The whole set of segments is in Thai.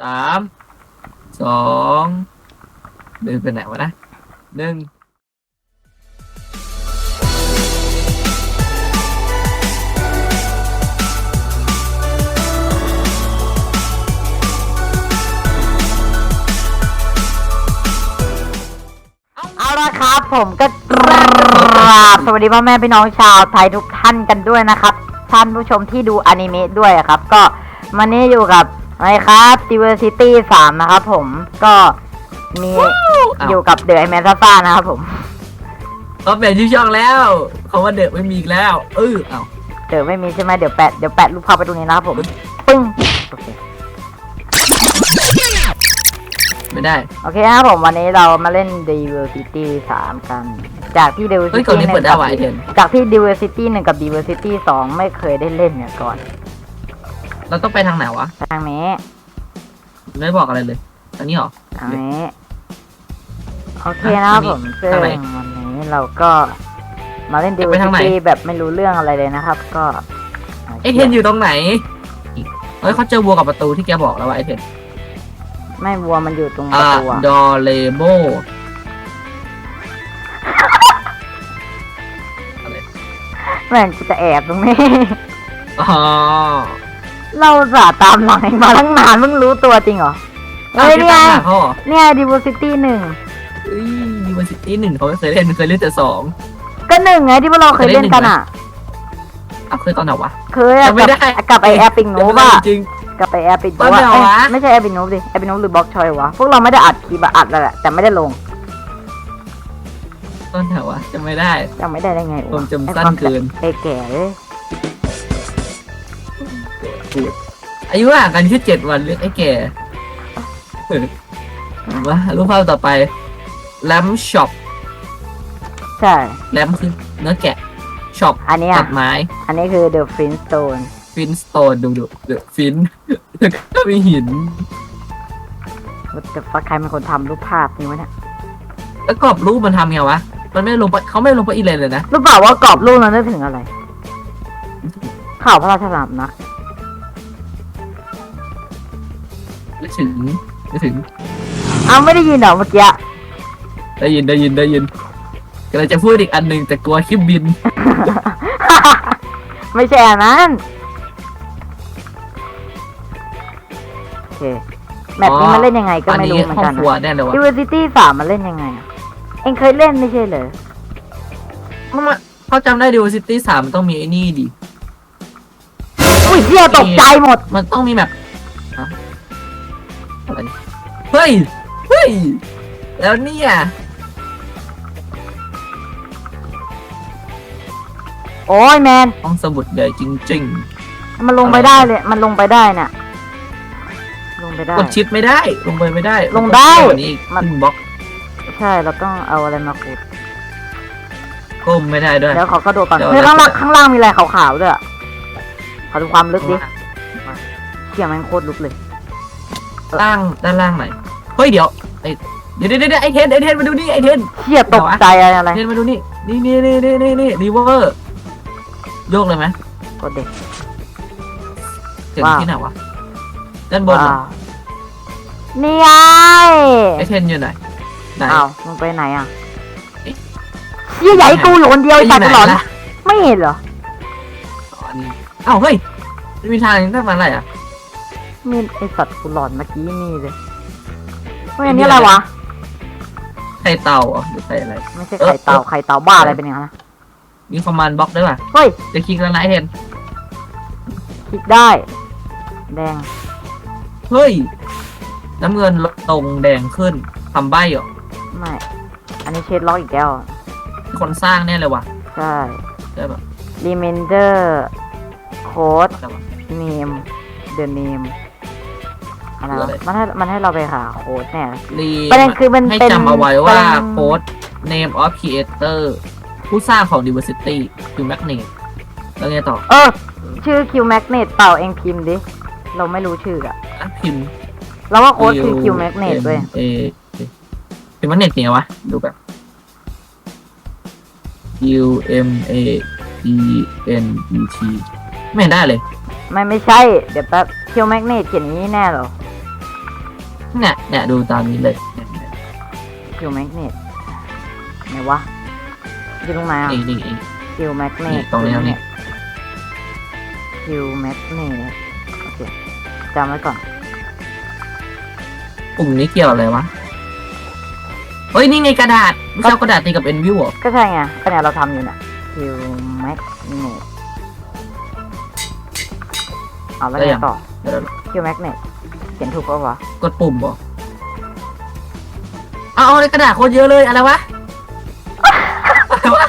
สามสองเดินไปไหนวะนะหนึ่งเอาละครับผมก็กราบสวัสดีพ่อแม่พี่น้องชาวไทยทุกท่านกันด้วยนะครับ ท่านผู้ชมที่ดูอนิเมะด้วยครับ ก็วันนี้อยู่กับ ไรครับ Diversity 3นะครับผมก็มีอยู่กับเดอะแมนซ่านะครับผมเขาเปลี่ยนชื่อช่องแล้วเขาว่าเด็กไม่มีอีกแล้วเออเอาเดี๋ยวไม่มีใช่ไหมเดี๋ยวแปะเดี๋ยวแปะรูปภาพไปตรงนี้นะครับผมปึ้งโอเค ไม่ได้ โอเคนะครับผมวันนี้เรามาเล่น Diversity 3 กัน จากที่ เฮ้ย Diversity ก่อนนี้เปิด1ได้กับวะไอเทน จากที่ Diversity 1 กับ Diversity 2 ไม่เคยได้เล่นเนี่ยก่อน เราต้องไปทางไหนวะ ทางนี้ไม่บอกอะไรเลยทางนี้เหรอ ทางนี้โอเคนะครับผมซึ่งทางไหนวันนี้เราก็มาเล่นจะไปทางไหน Diversity แบบไม่รู้เรื่องอะไรเลยนะครับ ก็ไอเทนอยู่ตรงไหนเฮ้ยเขาเจอวัวกับประตูที่แกบอกแล้วว่าไอเทนไม่วัวมันอยู่ตรงปอ่าระตูอะดอเลโบแม่งกูจะแอบตรงนี้ อ๋อ เราสาห์ตามหลังเองมาตั้งนานเพิ่งรู้ตัวจริงเหรอเฮ้ยที่เนี่ยตั้งหลักเขาเหรอเนี่ย Diversity หนึ่งเฮ้ยยูนิเวอร์ซิตี้หนึ่งเขาไม่เคยเล่นเคยเล่นแต่สองก็หนึ่งไงที่พวกเราเคยเล่นกันอะอ้าวเคยตอนไหนวะเคยอะจำไม่ได้กับกับไอแอปปิงนูจำบไม่ได้อะจริงกับไอแอปปิงนูตอนไหนบอะวะเอ้ยไม่ใช่แอปปิงนูบดิแอปปิงนูบหรือบล็อกชอยวะพวกเราไม่ได้อัดคลิปอะอัดแล้วแหละแต่ไม่ได้ลงต้นแถววะจำไม่ได้จำไม่ได้ได้ไงผมวะจำสั้นเกินไอ้แก่เอ้ย อายุห่างกันแค่เจ็ดวันเรียกไอ้แก่เออมารูปภาพต่อไปแลมช็อปใช่ แลมคือเนื้อแกะช็อปอันเนี้ยตัดไม้ อันนี้คือ The Flintstone ฟินสโตนดูดูเดอะฟินแล้วก็มีหิน What the fuck ใครเป็นคนทำรูปภาพนี้วะเนี่ยแล้วกรอบรูปมันทำไงวะ มันไม่ลงไปเขาไม่ลงไปอีเลยเลยนะ รู้เปล่าว่ากรอบรูปนั้นนึกถึงอะไร ข่าวพระราชสำนัก ไม่ถึงไม่ถึงอ้าวไม่ได้ยินเหรอเมื่อกี้ได้ยินได้ยินได้ยินกำลังจะพูดอีกอันหนึ่งแต่กลัวคลิปบิน ไม่ใช่อันนั้นโอเคแมปนี้อ๋อมันเล่นยังไงก็อันไม่นี้รู้เหมือนห้องกันครัวนะแน่เลยวะ Diversity สามมันเล่นยังไงอะเองเคยเล่นไม่ใช่เหรอมันมาเขาจำได้ดิวซิตี้สามมันต้องมีไอ้นี่ดิอุ้ยเหี้ยตกใจหมด มันต้องมีแบบฮะอะไร เฮ้ย เฮ้ย แล้วเนี่ยโอ้ยแมน ห้องสมุดใหญ่จริง มันลงไปได้เลย มันลงไปได้น่ะ ลงไปได้ ๆ กดชิปไม่ได้ ลงไปไม่ได้ลงได้กว่านี้อีกมันขึ้นบล็อกใช่ เราต้องเอาอะไรมาขุด ก้มไม่ได้ด้วย เดี๋ยวขอกระโดดก่อนเดี๋ยว เฮ้ยข้างล่างเดี๋ยวข้างล่างมีอะไรขาวๆด้วยอะขอดูความลึกดิเขี่ยแมันโคตรลึกเลย ล่างด้านล่างไหนอยเฮ้ยเดี๋ยวไอ้เดี๋ยวเดี๋ยวเดี๋ยวไอเทนไอเทนมาดูนี่ไอเทนเขี่ยตกใจอะไรอะไรไอเทนมาดูนี่นี่นี่นี่นี่นี่นี่รีเวอร์โยกเลยไหมกดเด็กถึงว้าวที่ไหนวะด้านบนเหรอว้าวนี่ไงไอเทนอยู่ไหนไหนอ้าวมึงไปไหนอะเอ๊ะเชี่ยใหญ่กูอยู่คนเดียวไอ้ไอสัตว์หลอนล่ะไม่เห็นเหรออ๋ออันนี้อ้าวเฮ้ยมีทางได้มาอะไรอะ มีไอสัตว์กูหลอนเมื่อกี้นี่เลยเฮ้ยอันนี้อะไรวะ ไข่เต่าเหรอหรือไข่อะไรไม่ใช่เออไข่เต่าเออไข่เต่าบ้าอะไรเป็นอย่างนั้นนะมีคอมมานด์บล็อกด้วยป่ะเฮ้ยจะคลิกแล้วนะไอเทนคลิกได้ แดงเฮ้ย น้ำเงินลดลงแดงขึ้นทำใบเหรอไม่ อันนี้เชดล็อกอีกแล้วคนสร้างแน่เลยว่ะใช่ได้ป่ะ remainder code ได้ป่ะ name the name อะไรคือวะอะไรมันให้มันให้เราไปหาโค้ดแน่เลยรีประเด็นคือมันให้เป็นจำเอาไว้ว่าเป็น โค้ด name of creator ผู้สร้างของ diversity คือ magnet แล้วไงต่อเออ ชื่อ Q Magnet เปล่าเองพิมพ์ดิ เราไม่รู้ชื่ออะอะพิมพ์ เราว่าโค้ดคือ Q Magnet เว้ย เอคือ magnet เนี่ยวะ ดูแบบ U M A E N E T ไม่เห็นได้เลย ไม่ไม่ใช่ เดี๋ยวแป๊บ Q Magnet เขียนอย่างนี้แน่เหรอ เนี่ยเนี่ยดูตามนี้เลยเนี่ยเนี่ยคิวแมกเนตไหนวะอยู่ตรงไหนอะนี่นี่นี่ คิวแมกเนนี่ตตรงนี้ตรงนี้คิวแมกเนตโอเคจำไว้ก่อน ปุ่มนี้เกี่ยวอะไรวะเฮ้ย นี่ไงกระดาษไม่ใช่เอากระดาษตีกับเอ็นวิวเหรอก็ใช่ไงก็เนี่ยเราทำอยู่น่ะคิวแมกเนตเอาแล้วไงต่อเดี๋ยวคิวแมกเนต เขียนถูกปะวะกดปุ่มเหรอเอาเอาในกระดาษโคตรเยอะเลยอะไรวะ อะไรวะ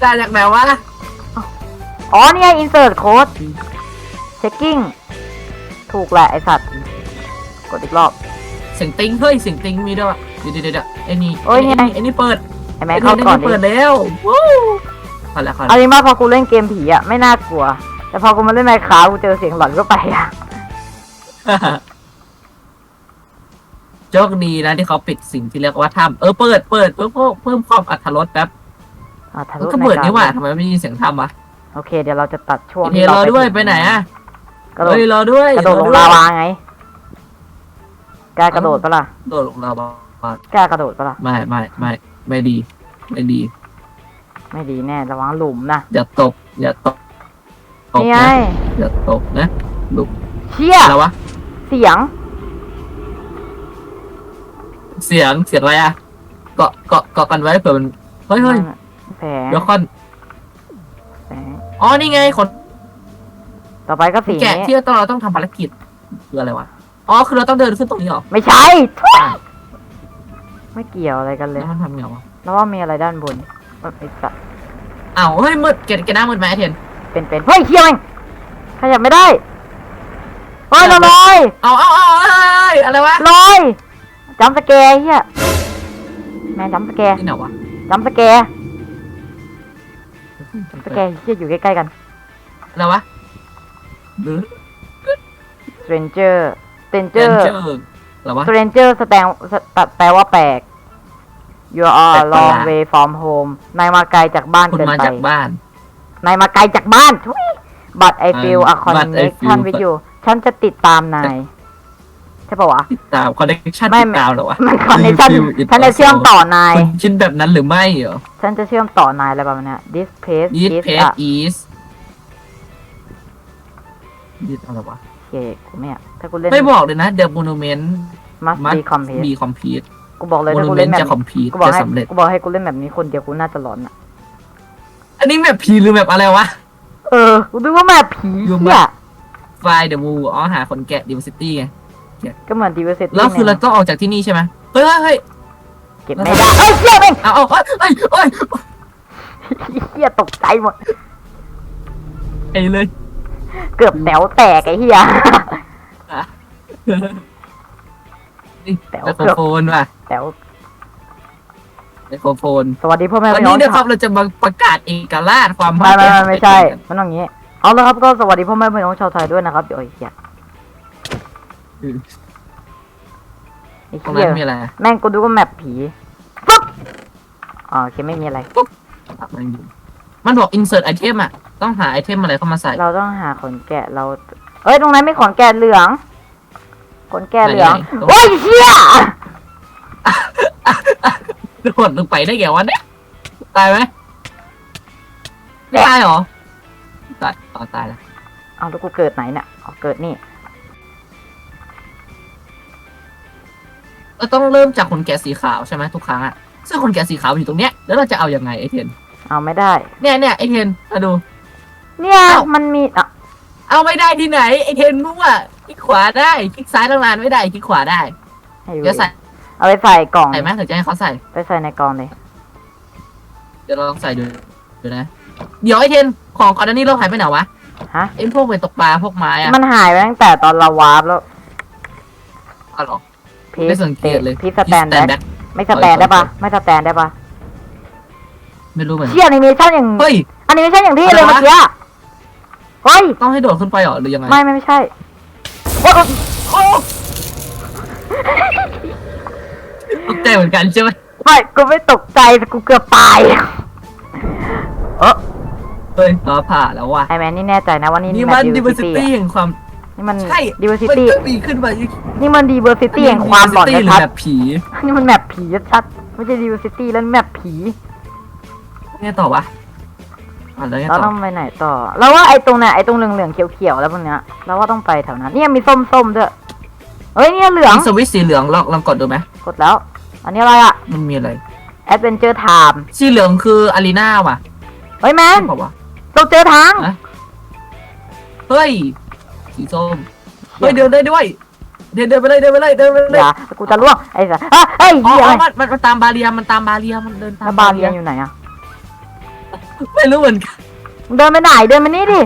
กระดาษจากไหนวะอ๋อเนี่ย insert code checking ถูกแหละไอสัตว์ กดอีกรอบ เสียงติ้งเฮ้ยเสียงติ้งมีด้วยวะเดี๋ยวเดี๋ยวเดี๋ยวไอ้นี่โอ้ยนี่ไง ไอ้นี่เปิดไอแม็กเข้าก่อนดิเปิดแล้ววู้พอแล้วพอเอาแล้วจริงว่าพอกูเล่นเกมผีอะไม่น่ากลัว แต่พอกูมาเล่นไมค์คราฟกูเจอเสียงหลอนก็ไปอะ โชคดีนะที่เขาปิดสิ่งที่เรียกว่าถ้ำเออเปิดเปิดเพิ่มเพิ่มความอัตรสแป๊บอะทะมันลุก็เปิดในี่หว่าทำไมไม่มีเสียงถ้ำวะโอเค เดี๋ยวเราจะตัดช่วงเฮ้ยรอด้วยไปไหนอะกระโดดเฮ้ยรอด้วยกระโดดลงรอลาด้วยวาไงกล้ากระโดดปะล่ะโดดลงลาวากล้ากระโดดปะล่ะไม่ไม่ไม่ไม่ดี ไม่ดี ไม่ดีแน่ระวังหลุมนะอย่าตก อย่าตกตกนี่ไงนะอย่าตกนะลุกเชี่ยอะไรวะ เสียง เสียงเสียงอะไรอะเกาะเกาะเกาะกันไว้เผื่อมันเฮ้ยเฮ้ยแสงเดี๋ยวค่อนแสงอ๋อนี่ไงคนต่อไปก็สีแกะนี้ที่เราต้องเราต้องทำภารกิจคืออะไรวะอ๋อคือเราต้องเดินขึ้นตรงนี้เหรอไม่ใช่ทุยไม่เกี่ยวอะไรกันเลย แล้วมันทำไงวะแล้วว่ามีอะไรด้านบนไอ้สัตว์อ้าวเฮ้ยมืดเกะเกะหน้ามืดไหมไอเทนเป็นเป็นเฮ้ยเคียวเองขยับไม่ได้ เฮ้ยเราลอยเอาเอาเอาเอ้ยอะไรวะลอยจำสแกร์เฮียแม่จำสแกร์นี่ไหนวะจำสแกร์จำสแกร์เฮียอยู่ใกล้ๆกัน อะไรวะหรือ stranger เจน stranger เจอร์อะไรวะ stranger แสดงแปลว่าแปลก you are แปล a กประห long ลาด way from home นายมาไกลจากบ้านคุณเกินมาไป จากบ้าน นายมาไกลจากบ้านทุย but I feel a อ่า but I connection feel with you ฉันจะติดตามนาย ใช่ปะวะ ติดตามคอนเนคชั่นไม่ ติดตามเหรอวะมัน connection feel it ฉันจะเชื่อมต่อนาย คุณคิดแบบนั้นหรือไม่เหรอ ฉันจะเชื่อมต่อนายอะไรประมาณเนี้ย this place This is page a is This อะไรวะโอเคกูไม่อะถ้ากูเล่น ไม่บอกเลยนะ The Monument must must be complete be complete กูบอกเลยถ้ากูเล่น Monument แบบจะ complete กูบอกจะให้สำเร็จ กูบอกให้กูเล่นแบบนี้คนเดียวกูน่าจะหลอนอะอันนี้แบบผีหรือแบบอะไรวะ เออ กูนึกว่าแบบผีอยู่เนี่ย Find the Moo อ๋อหาคนแกะ Diversity ไงก็เหมือน diversity แล้วคือเรานี่ยต้องออกจากที่นี่ใช่ไหมเฮ้ยเฮ้ยเฮ้ยเก็บไม่ได้เอ้ยเชี่ยเองเอาเอาเฮ้ยเฮ้ยเฮ้ยเฮียตกใจหมดไอ้เลย เกือบแต๋วแตกไอ้เฮียนี่แป๋วไมโครโฟนว่ะแต๋วไมโครโฟน สวัสดีพ่อแม่วันพี่น้อนี้งนะครับเราจะมาประกาศเอกราชความไม่ไม่ไม่ไม่ใช่กันมันต้องอย่างงี้ เอาละครับก็สวัสดีพ่อแม่พี่น้องชาวไทยด้วยนะครับเดี๋ยวไอ้เฮียอืมไอ้ตรงเฮีนั้ยนมีอะไรแม่งกูดูว่าแมปผีปุ๊บอ๋อโอเคไม่มีอะไร มันอยู่มันบอก insert item อะ ต้องหาไอเทมอะไรเข้ามาใส่ เราต้องหาขนแกะเรา เอ้ยตรงนั้นไม่ขนแกะเหลืองขนแกะเหลืองไหนๆโอ้ยเชี่ยโดดลงไปได้ไงวะเนี่ย ตายไหมไม่ตายเหรอ ตายอ๋อตายแล้วเอาแล้วกูเกิดไหนเนี่ยเอาเกิดนี่เราต้องเริ่มจากขนแกะสีขาวใช่ไหมทุกครั้งอะซึ่งขนแกะสีขาวอยู่ตรงเนี้ยแล้วเราจะเอายังไงไอเทนเอาไม่ได้ เนี่ยเนี่ยไอเทนมาดู เนี่ยเอ้ามันมีอะเอาไม่ได้ที่ไหนไอเทนรู้ว่าคลิกขวาได้คลิกซ้ายตั้งนานไม่ได้คลิกขวาได้ให้ดูเดี๋ยวใส่เอาไปใส่กล่องใส่ไหมถึงจะให้เขาใส่ไปใส่ในกล่องเลยเดี๋ยวเราลองใส่ดูเดี๋ยวนะ เดี๋ยวไอเทนของก่อนหน้านี้เราหายไปไหนวะฮะ ไอ้พวกไปตกปลาพวกไม้อะมันหายไปตั้งแต่ตอนเราวาร์ปแล้ว อ๋อเหรอ พีไม่สังเกตเลยพีสแตน Please แบ็ stand back ไม่สแตนได้ปะไม่สแตนได้ปะไม่รู้เหมือนกันเชี่ยแอนิเมชั่นอย่างเฮ้ยแอนิเมชั่นอย่างที่เลยอะไรวะเมื่อกี้อะเฮ้ย ต้องให้โดดขึ้นไปเหรอหรือยังไงไม่ไม่ไม่ใช่ โอ๊ยโอ๊ยโอ้ตกใจเหมือนกันใช่ไหมไม่กูไม่ตกใจแต่กูเกือบตาย เออเฮ้ยฟ้าผ่าแล้วว่ะไอแมนนี่แน่ใจนะว่านี่นี่แมมันป diversity แห่งความ นี่มัน ใช่ diversity มันก็มีขึ้นมานี่มัน diversity แห่งความหลอน Diversity นะครับหรือแบบผี นี่มันแมปผีชัดๆไม่ใช่ diversity แล้วแมปผีไงต่อวะอะแล้วไงเราต่ต้อองไปไหนต่อแล้วว่าไอ้ตรงเนี้ยไอ้ตรงเหลืองๆเขียวๆแล้วพวกเนี้ยเราว่าต้องไปแถวนั้นเนี่ยมีส้มๆด้วยเฮ้ยเนี่ยเหลืองมีสวิตช์สีเหลืองลองลองกดดูไหมกดแล้ว อันนี้อะไรอะมันมีอะไร adventure time สีเหลืองคืออารีนาว่ะ เฮ้ยแมนใช่เปล่าวะเราเจอทางอะเฮ้ยสีส้มเฮ้ยเดินได้ด้วย เดินเดินไปเลยเดินไปเลยเดินไปเลยอย่ากูจะล่วงไอ้สัสเอ้ยเฮ้ยอ๋อเหี้ยอ๋อะไรอมันมันมันตามบาเรียมันตามบาเรียมันเดินตาแล้วมบาเรียนอยู่ไหนอะไม่รู้เหมือนกันมึงเดินไปไหนเดินมานี่ดิ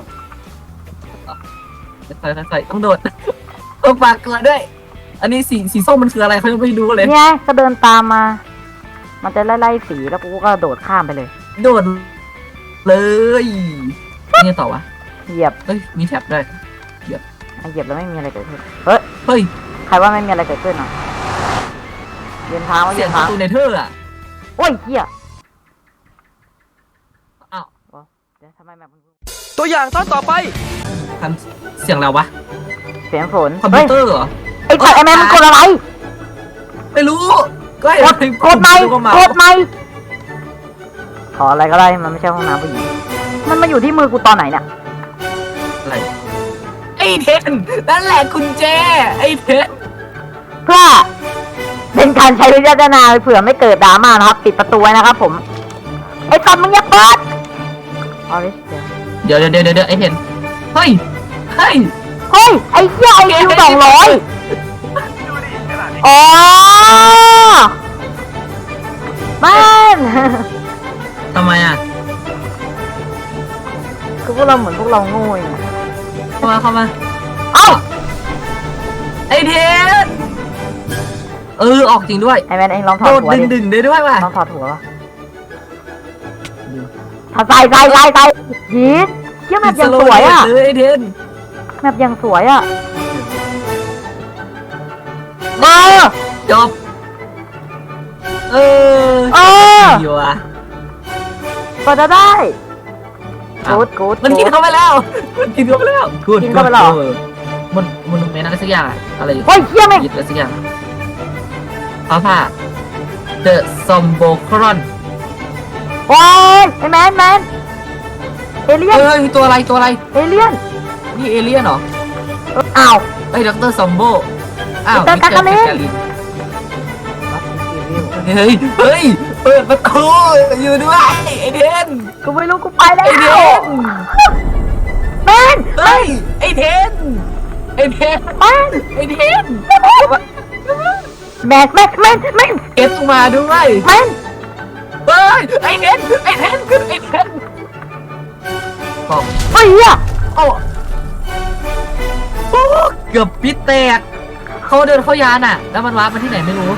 ใส่ใส่ใส่ต้องโดดต้องฝากเกลือด้วย อันนี้สีสีส้มมันคืออะไรเขายังไม่รู้เลยเนี่ยก็เดินตามมา มันจะไล่ไล่สีแล้วกูก็โดดข้ามไปเลย โดด เลยนี่ต่อวะเหยียบเอ้ยมีแท็บด้วยอะเหยียบแล้วไม่มีอะไรเกิดขึ้น เฮ้ย เฮ้ยใครว่าไม่มีอะไรเกิดขึ้นอะเดินทางว่าเสีเดิยงนประทางตูเนเธอร์อะโอ้ยเหี้ยอ้าวเดี๋ยวทำไมแบบมันตัวอย่างตอนต่อไป ทำเสียงอะไรวะเสียงฝนคอมพิเฮ้วยเตอร์เหรอ ไอ้กดไอ้แม่มันกดอะไร ไม่รู้ก็กด กดไหมก็มากดไหมข ออะไรก็ได้มันไม่ใช่ห้องน้ำผู้หญิงมันมาอยู่ที่มือกูตอนไหนเนี่ยอะไรไอ้เทนนั่นแหละคุณแจไอ้เทนเพื่อเป็นการใช้วิจารณาเผื่อไม่เกิดดราม่านะครับ ปิดประตูไว้นะครับผม ไอ้ตัดมึงอย่าเปิดออริสเดี๋ยวเดี๋ยวเดี๋ยวเดี๋ยวเดี๋ยวไอ้เทนเฮ้ยเฮ้ยเฮ้ย ไอ้เหี้ยไอคิวสองร้อยอ๋อ บ้าน ทำไมอะคือพวกเราเหมือนพวกเราโง่เองอะเข้ามาเข้ามา เอ้า ไอ้เทนเออ ออกจริงด้วย ไอ้แมนเองลองถอโดดดหัวดึงดิดึงได้ด้วยว่ะลองถอดหัววะถอดใส่ใส่ใส่ใส่ยีดเชี่ยแมปยังสวยอะ เลยไอ้เทนแมปยังสวยอะเออจบ เออเออดีว่ะ ก็จะได้อ้าวกูดกูด มันกินเข้าไปแล้ว มันกินเข้าไปแล้ว Good กินเข้าไปแล้วเหรอออมันมันเมนอะไรสักอย่างอะอะไรอยู่เฮ้ยเชี่ยแม่งยึดอะไรสักอย่างฟ้าผ่า The Zombocron โอ้ยไอ้แมนแมนเอเลี่ยนเอ้ยมีตัวอะไรตัวอะไร เอเลี่ยนนี่เอเลี่ยนเหรอ เอออ้าว เอ้ยด็อกเตอร์ซอมโบอ้าว Dr. มิสเตอร์ Kakalin แคลิน เฮ้ย เฮ้ย เปิดประตูอยู่ด้วยไอเทนกูไม่รู้กูไปแล้วไอเทนแมนเฮ้ยไอเทนไอเทนแมนไอเทนแมนแมนแมนแมนเก็ตมาด้วยแมนเฮ้ยไอเทนไอเทนขึ้นไอเทนบอกเฮ้ยเหี้ยโอ้โอ้เกือบปิดแตกเขาเดินเข้ายานอะ แล้วมันว้าร์ปมาที่ไหนไม่รู้